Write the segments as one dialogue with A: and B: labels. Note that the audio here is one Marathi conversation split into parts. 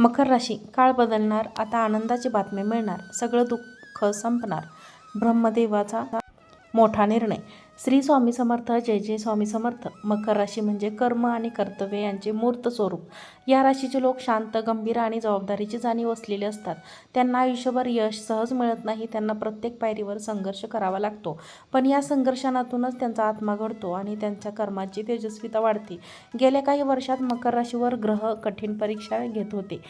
A: मकर राशी काळ बदलणार आता आनंदाची बातमी मिळणार सगळं दुःख संपणार. ब्रह्मदेवाचा मोठा निर्णय. श्री स्वामी समर्थ जय जय स्वामी समर्थ. मकर राशी म्हणजे कर्म आणि कर्तव्य यांचे मूर्त स्वरूप. या राशीचे लोक शांत गंभीर आणि जबाबदारीची जाणीव असलेले असतात. त्यांना आयुष्यभर यश सहज मिळत नाही त्यांना प्रत्येक पायरीवर संघर्ष करावा लागतो. पण या संघर्षातूनच त्यांचा आत्मा घडतो आणि त्यांच्या कर्माची तेजस्विता वाढते. गेल्या काही वर्षात मकर राशीवर ग्रह कठीण परीक्षा घेत होते.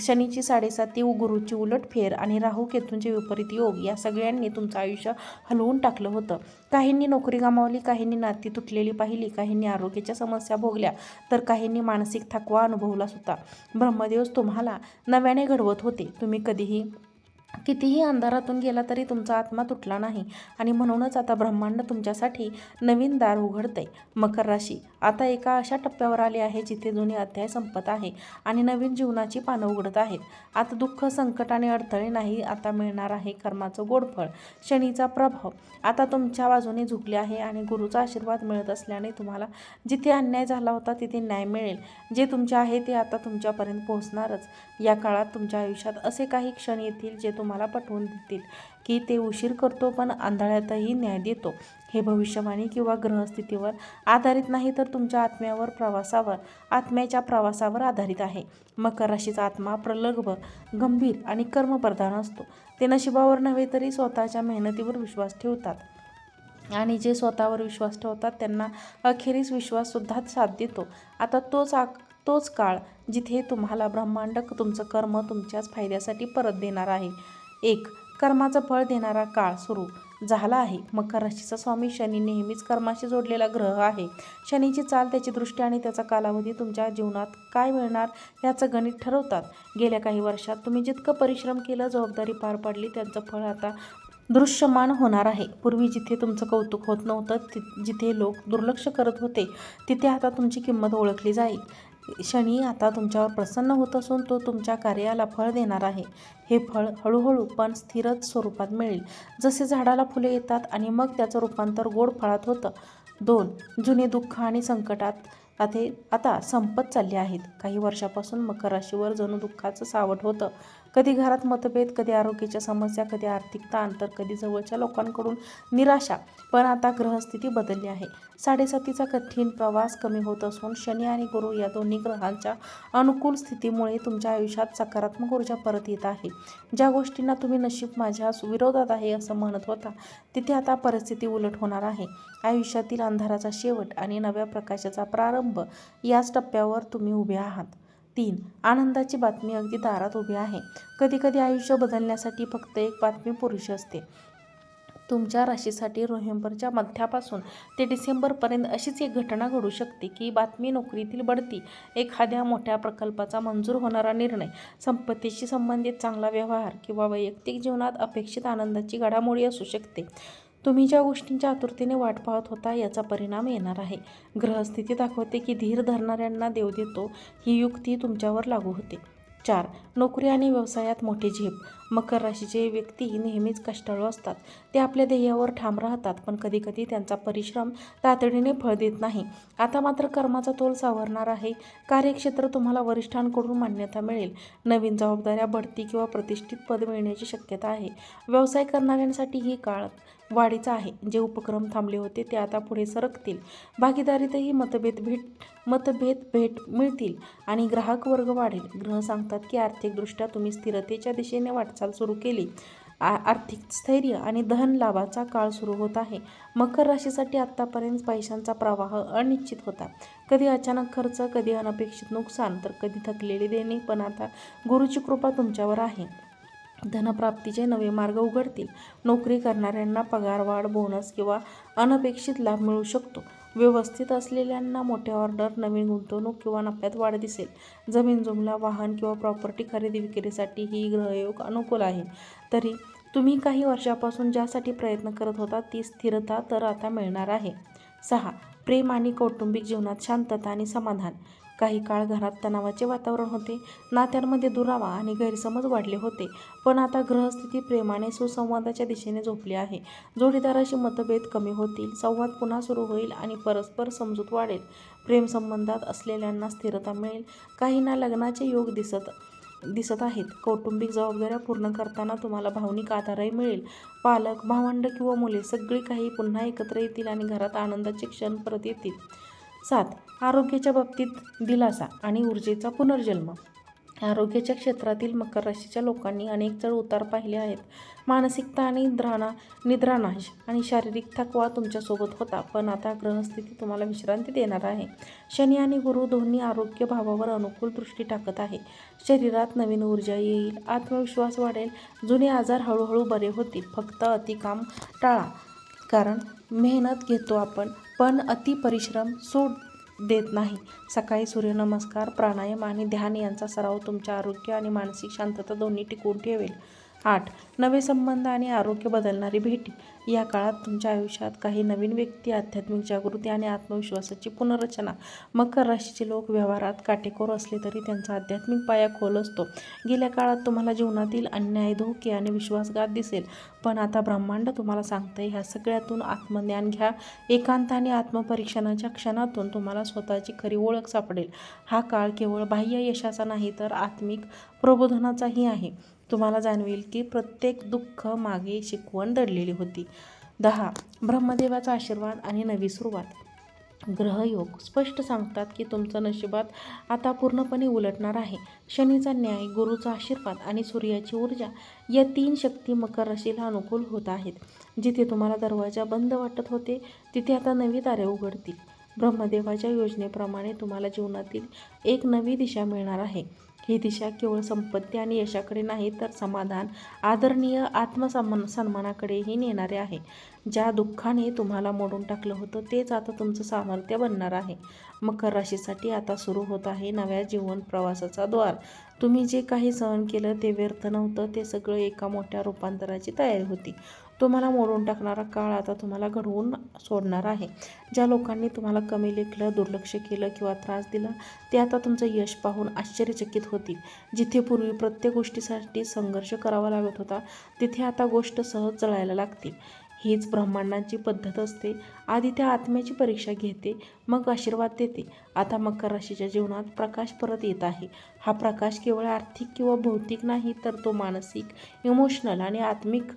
A: शनीची साडेसाती गुरुची उलट फेर आणि राहू केतूंचे विपरीत योग या सगळ्यांनी तुमचं आयुष्य हलवून टाकलं होतं. काहींनी नोकरी गमावली काहींनी नाती तुटलेली पाहिली काहींनी आरोग्याच्या समस्या भोगल्या तर काहींनी मानसिक थकवा अनुभवला सुद्धा ब्रह्मदेवच तुम्हाला नव्याने घडवत होते. तुम्ही कधीही कितीही अंधारातून गेला तरी तुमचा आत्मा तुटला नाही. आणि म्हणूनच आता ब्रह्मांड तुमच्यासाठी नवीन दार उघडतंय. मकर राशी आता एका अशा टप्प्यावर आले आहे जिथे जुने अध्याय संपत आहे आणि नवीन जीवनाची पानं उघडत आहेत. आता दुःख संकट आणि अडथळे नाही आता मिळणार आहे कर्माचं गोडफळ शनीचा प्रभाव. आता तुमच्या बाजूने झुकले आहे आणि गुरुचा आशीर्वाद मिळत असल्याने तुम्हाला जिथे अन्याय झाला होता तिथे न्याय मिळेल. जे तुमचे आहे ते आता तुमच्यापर्यंत पोहोचणारच. या काळात तुमच्या आयुष्यात असे काही क्षण येतील जे तुम्हाला पटवून देतील. की ते उशीर करतो पण आंधळ्यातही न्याय देतो. हे भविष्यवाणी किंवा ग्रहस्थितीवर आधारित नाही तर तुमच्या आत्म्यावर प्रवासावर आत्म्याच्या प्रवासावर आधारित आहे. मकर राशीचा आत्मा प्रलग्भ गंभीर आणि कर्मप्रधान असतो. ते नशिबावर नव्हे तरी स्वतःच्या मेहनतीवर विश्वास ठेवतात. आणि जे स्वतःवर विश्वास ठेवतात त्यांना अखेरीस विश्वाससुद्धा साथ देतो. आता तोच आ तोच काळ जिथे तुम्हाला ब्रह्मांड तुमचं कर्म तुमच्याच फायद्यासाठी परत देणार आहे. एक कर्माचं फळ देणारा काळ सुरू झाला आहे. मकर राशीचा स्वामी शनी नेहमीच कर्माशी जोडलेला ग्रह आहे. शनीची चाल त्याची दृष्टी आणि त्याचा कालावधी तुमच्या जीवनात काय मिळणार याचं गणित ठरवतात. गेल्या काही वर्षात तुम्ही जितकं परिश्रम केलं जबाबदारी पार पाडली त्यांचं फळ आता दृश्यमान होणार आहे. पूर्वी जिथे तुमचं कौतुक होत नव्हतं ति जिथे लोक दुर्लक्ष करत होते तिथे आता तुमची किंमत ओळखली जाईल. शनी आता तुमच्यावर प्रसन्न होत असून तो तुमच्या कार्याला फळ देणार आहे. हे फळ हळूहळू पण स्थिरच स्वरूपात मिळेल. जसे झाडाला फुले येतात आणि मग त्याचं रूपांतर गोड फळात होतं. दोन जुने दुःख आणि संकटात आता आता संपत चालले आहेत. काही वर्षापासून मकर राशीवर जणू दुःखाचं सावट होतं. कधी घरात मतभेद कधी आरोग्याच्या समस्या कधी आर्थिक ताण तर कधी जवळच्या लोकांकडून निराशा. पण आता ग्रहस्थिती बदलली आहे. साडेसातीचा कठीण प्रवास कमी होत असून शनी आणि गुरु या दोन्ही ग्रहांच्या अनुकूल स्थितीमुळे तुमच्या आयुष्यात सकारात्मक ऊर्जा परत येत आहे. ज्या गोष्टींना तुम्ही नशीब माझ्या विरोधात आहे असं म्हणत होता तिथे आता परिस्थिती उलट होणार आहे. आयुष्यातील अंधाराचा शेवट आणि नव्या प्रकाशाचा प्रारंभ याच टप्प्यावर तुम्ही उभे आहात. तीन. आनंदाची बातमी अगदी दारात उभी आहे. कधीकधी आयुष्य बदलण्यासाठी फक्त एक बातमी पुरुष असते. तुमच्या राशीसाठी नोव्हेंबरच्या मध्यापासून ते डिसेंबरपर्यंत अशीच एक घटना घडू शकते की बातमी नोकरीतील बढती. एखाद्या मोठ्या प्रकल्पाचा मंजूर होणारा निर्णय संपत्तीशी संबंधित चांगला व्यवहार किंवा वैयक्तिक जीवनात अपेक्षित आनंदाची घडामोडी असू शकते. तुम्ही ज्या गोष्टींच्या आतुरतेने वाट पाहत होता याचा परिणाम येणार आहे. ग्रहस्थिती दाखवते की धीर धरणाऱ्यांना देव देतो ही युक्ती तुमच्यावर लागू होते. चार नोकरी आणि व्यवसायात मोठी झेप. मकर राशीचे व्यक्ती नेहमीच कष्टाळू असतात. ते आपल्या ध्येयावर ठाम राहतात पण कधीकधी त्यांचा परिश्रम तातडीने फळ देत नाही. आता मात्र कर्माचा तोल सावरणार आहे. कार्यक्षेत्र तुम्हाला वरिष्ठांकडून मान्यता मिळेल. नवीन जबाबदाऱ्या बढती किंवा प्रतिष्ठित पद मिळण्याची शक्यता आहे. व्यवसाय करणाऱ्यांसाठी ही काळ वाढीचा आहे. जे उपक्रम थांबले होते ते आता पुढे सरकतील. भागीदारीतही मतभेद भेट मतभेद भेट मिळतील आणि ग्राहक वर्ग वाढेल. ग्रह सांगतात की आर्थिकदृष्ट्या तुम्ही स्थिरतेच्या दिशेने वाटचाल सुरू केली. आ आर्थिक स्थैर्य आणि धन लाभाचा काळ सुरू होत आहे. मकर राशीसाठी आत्तापर्यंत पैशांचा प्रवाह अनिश्चित होता. कधी अचानक खर्च कधी अनपेक्षित नुकसान तर कधी थकलेली देणे पण आता गुरुची कृपा तुमच्यावर आहे. धनप्राप्तीचे नवे मार्ग उघडतील. नोकरी करणाऱ्यांना पगारवाढ बोनस किंवा अनपेक्षित लाभ मिळू शकतो. व्यवस्थित असलेल्यांना मोठ्या ऑर्डर नवीन गुंतवणूक किंवा नफ्यात वाढ दिसेल. जमीन जुमला वाहन किंवा प्रॉपर्टी खरेदी विक्रीसाठी ही ग्रहयोग अनुकूल आहे. तरी तुम्ही काही वर्षापासून ज्यासाठी प्रयत्न करत होता ती स्थिरता तर आता मिळणार आहे. सहा. प्रेम आणि कौटुंबिक जीवनात शांतता आणि समाधान. काही काळ घरात तणावाचे वातावरण होते. नात्यांमध्ये दुरावा आणि गैरसमज वाढले होते. पण आता ग्रहस्थिती प्रेमाने सुसंवादाच्या दिशेने झोपली आहे. जोडीदाराशी मतभेद कमी होतील संवाद पुन्हा सुरू होईल आणि परस्पर समजूत वाढेल. प्रेमसंबंधात असलेल्यांना स्थिरता मिळेल. काहींना लग्नाचे योग दिसत दिसत आहेत. कौटुंबिक जबाबदाऱ्या पूर्ण करताना तुम्हाला भावनिक आधारही मिळेल. पालक भावंड किंवा मुले सगळी काही पुन्हा एकत्र येतील आणि घरात आनंदाचे क्षण परत येतील. सात आरोग्याच्या बाबतीत दिलासा आणि ऊर्जेचा पुनर्जन्म. आरोग्याच्या क्षेत्रातील मकर राशीच्या लोकांनी अनेक चढ उतार पाहिले आहेत. मानसिकता आणि निद्राणा निद्रानाश आणि शारीरिक थकवा तुमच्यासोबत होता पण आता ग्रहस्थिती तुम्हाला विश्रांती देणार आहे. शनी आणि गुरु दोन्ही आरोग्य भावावर अनुकूल दृष्टी टाकत आहे. शरीरात नवीन ऊर्जा येईल आत्मविश्वास वाढेल जुने आजार हळूहळू बरे होतील फक्त अतिकाम टाळा. कारण मेहनत घेतो आपण पण अति परिश्रम सूट देत नाही. सकाळी सूर्यनमस्कार प्राणायाम आणि ध्यान यांचा सराव तुमच्या आरोग्य आणि मानसिक शांतता दोन्ही टिकवून ठेवेल. आठ. नवे संबंध आणि आरोग्य बदलणारी भेटी. या काळात तुमच्या आयुष्यात काही नवीन व्यक्ती आध्यात्मिक जागृती आणि आत्मविश्वासाची पुनर्रचना. मकर राशीचे लोक व्यवहारात काटेकोर असले तरी त्यांचा आध्यात्मिक पाया खोल असतो. गेल्या काळात तुम्हाला जीवनातील अन्याय धोके आणि विश्वासघात दिसेल. पण आता ब्रह्मांड तुम्हाला सांगतंय ह्या सगळ्यातून आत्मज्ञान घ्या. एकांत आणि आत्मपरीक्षणाच्या क्षणातून तुम्हाला स्वतःची खरी ओळख सापडेल. हा काळ केवळ बाह्य यशाचा नाही तर आत्मिक प्रबोधनाचाही आहे. तुम्हाला जाणवेल की प्रत्येक दुःख मागे शिकवण दडलेली होती. दहा. ब्रह्मदेवाचा आशीर्वाद आणि नवी सुरुवात. ग्रहयोग स्पष्ट सांगतात की तुमचं नशिबात आता पूर्णपणे उलटणार आहे. शनीचा न्याय गुरुचा आशीर्वाद आणि सूर्याची ऊर्जा या तीन शक्ती मकर राशीला अनुकूल होत आहेत. जिथे तुम्हाला दरवाजा बंद वाटत होते तिथे आता नवी तारे उघडतील. ब्रह्मदेवाच्या योजनेप्रमाणे तुम्हाला जीवनातील एक नवी दिशा मिळणार आहे. ही दिशा केवळ संपत्ती आणि यशाकडे नाही तर समाधान आदरणीय आत्मसन्मान सन्मानाकडेही नेणारे आहे. ज्या दुःखाने तुम्हाला मोडून टाकलं होतं तेच आता तुमचं सामर्थ्य बनणार आहे. मकर राशीसाठी आता सुरू होत आहे नव्या जीवन प्रवासाचा द्वार. तुम्ही जे काही सहन केलं ते व्यर्थ नव्हतं ते सगळं एका मोठ्या रूपांतराची तयारी होती. तुम्हाला मोडून टाकणारा काळ आता तुम्हाला घडवून सोडणार आहे. ज्या लोकांनी तुम्हाला कमी लेखलं दुर्लक्ष केलं किंवा त्रास दिला ते आता तुमचं यश पाहून आश्चर्यचकित होतील. जिथे पूर्वी प्रत्येक गोष्टीसाठी संघर्ष करावा लागत होता तिथे आता गोष्ट सहज जळायला लागतील. हीच ब्रह्मांडांची पद्धत असते. आधी त्या आत्म्याची परीक्षा घेते मग आशीर्वाद देते. आता मकर राशीच्या जीवनात प्रकाश परत येत आहे. हा प्रकाश केवळ आर्थिक किंवा भौतिक नाही तर तो मानसिक इमोशनल आणि आत्मिक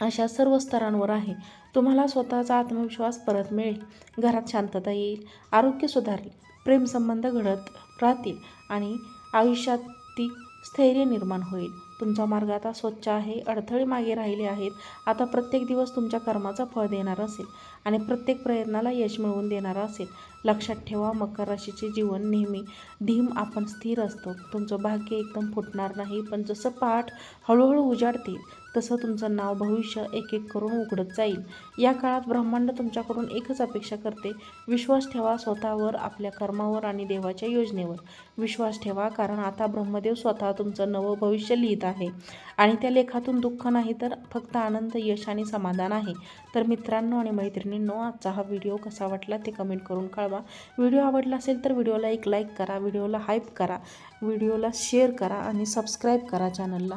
A: अशा सर्व स्तरांवर आहे. तुम्हाला स्वतःचा आत्मविश्वास परत मिळेल. घरात शांतता येईल. आरोग्य सुधारेल. प्रेमसंबंध घडत राहतील आणि आयुष्यात ती स्थैर्य निर्माण होईल. तुमचा मार्ग आता स्वच्छ आहे. अडथळे मागे राहिले आहेत. आता प्रत्येक दिवस तुमच्या कर्माचा फळ देणार असेल आणि प्रत्येक प्रयत्नाला यश मिळवून देणारा असेल. लक्षात ठेवा मकर राशीचे जीवन नेहमी धीम आपण स्थिर असतो. तुमचं भाग्य एकदम फुटणार नाही पण जसं पाठ हळूहळू उजाडते तसं तुमचं नाव भविष्य एक एक करून उघडत जाईल. या काळात ब्रह्मांड तुमच्याकडून एकच अपेक्षा करते. विश्वास ठेवा स्वतःवर आपल्या कर्मावर आणि देवाच्या योजनेवर. विश्वास ठेवा कारण आता ब्रह्मदेव स्वतः तुमचं नवं भविष्य लिहित आहे. आणि त्या लेखातून दुःख नाही तर फक्त आनंद यश आणि समाधान आहे. तर मित्रांनो आणि मैत्रिणींनो आजचा हा व्हिडिओ कसा वाटला ते कमेंट करून कळवा. व्हिडिओ आवडला असेल तर व्हिडिओला एक लाईक करा व्हिडिओला हाईप करा व्हिडिओला शेअर करा आणि सबस्क्राईब करा चॅनलला